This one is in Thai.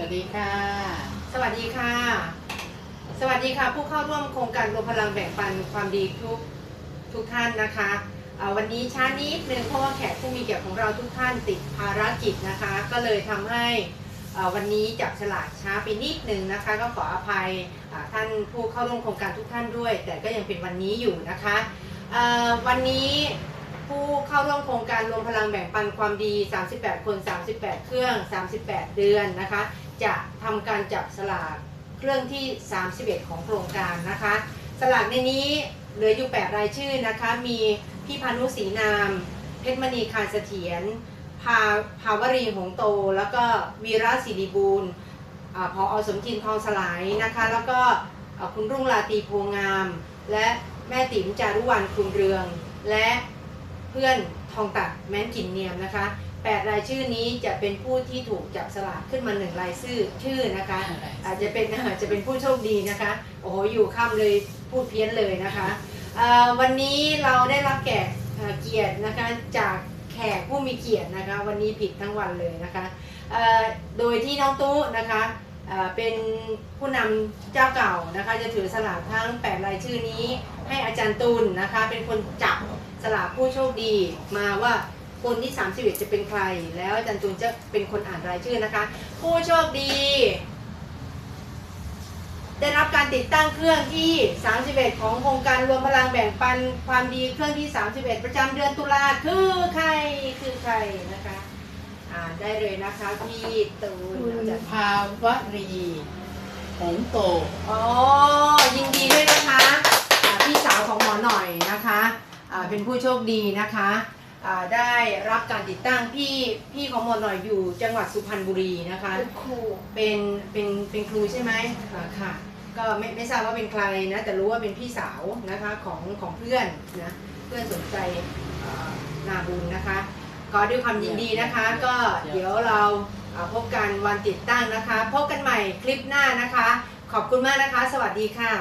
วัสดีค่ะ สวัสดีค่ะ สวัสดีค่ะ ผู้เข้าร่วมโครงการรวมพลังแบ่งปันความดีทุกทุกท่านนะคะวันนี้ช้านิดนึงเพราะว่าแขกผู้มีเกียรติของเราทุกท่านติดภารกิจนะคะ ก็เลยทำให้วันนี้จับฉลากช้าไปนิดนึงนะคะ ก็ขออภัยท่านผู้เข้าร่วมโครงการทุกท่านด้วย แต่ก็ยังเป็นวันนี้อยู่นะคะวันนี้ผู้เข้าร่วมโครงการรวมพลังแบ่งปันความดี 38 คน 38 เครื่อง 38 เดือนนะคะ จะทำการจับสลากเครื่องที่ 31 ของโครงการนะคะ สลากในนี้เหลืออยู่ 8 รายชื่อนะคะ มีพี่พานุศรีนาม เพชรมณีคารเสถียรภาภาวรีหงโต แล้วก็วีระศิริบูรณ์อ่าพออสมจินทองสลายนะคะ แล้วก็คุณรุ่งราตีโพงาม และแม่ติ๋มจารุวรรณคุณเรือง และเพื่อนทองตัดแม้นกินเนียมนะคะ แปดรายชื่อนี้จะเป็นผู้ที่ถูกจับสลากขึ้นมาหนึ่งรายชื่อชื่อนะคะ อาจจะเป็นอาจจะเป็นผู้โชคดีนะคะ โอ้โหอยู่ข้ามเลยพูดเพี้ยนเลยนะคะเอ่อวันนี้เราได้รับแขกเอ่อเกียรตินะคะจากแขกผู้มีเกียรตินะคะ วันนี้ผิดทั้งวันเลยนะคะเอ่อโดยที่น้องตู้นะคะเอ่อเป็นผู้นำเจ้าเก่านะคะ จะถือสลากทั้ง 8 รายชื่อนี้ ให้อาจารย์ตุลนะคะ เป็นคนจับสลากผู้โชคดีมาว่า คนที่31จะเป็นใคร แล้วอาจารย์ตุลจะเป็นคนอ่านรายชื่อนะคะ ผู้โชคดี ได้รับการติดตั้งเครื่องที่ 31 ของโครงการรวมพลังแบ่งปันความดีเครื่องที่ 31 ประจำเดือนตุลาคือใครคือใครนะคะอ่านได้เลยนะคะพี่ตูนคุณอาจารย์ภาวรีหงโต อ๋อยินดีด้วยนะคะอ่าพี่สาวของหมอหน่อยนะคะอ่าเป็นผู้โชคดีนะคะ ได้รับการติดตั้งพี่พี่ของหมอหน่อยอยู่จังหวัดสุพรรณบุรีนะคะเป็นครูเป็นเป็นเป็นครูใช่ไหมอ่าค่ะก็ไม่ไม่ทราบว่าเป็นใครนะแต่รู้ว่าเป็นพี่สาวนะคะของของเพื่อนนะเพื่อนสนใจเอ่อนาบุญนะคะ ก็ด้วยความยินดีนะคะ ก็เดี๋ยวเราอ่าพบกันวันติดตั้งนะคะ พบกันใหม่คลิปหน้านะคะ ขอบคุณมากนะคะ สวัสดีค่ะ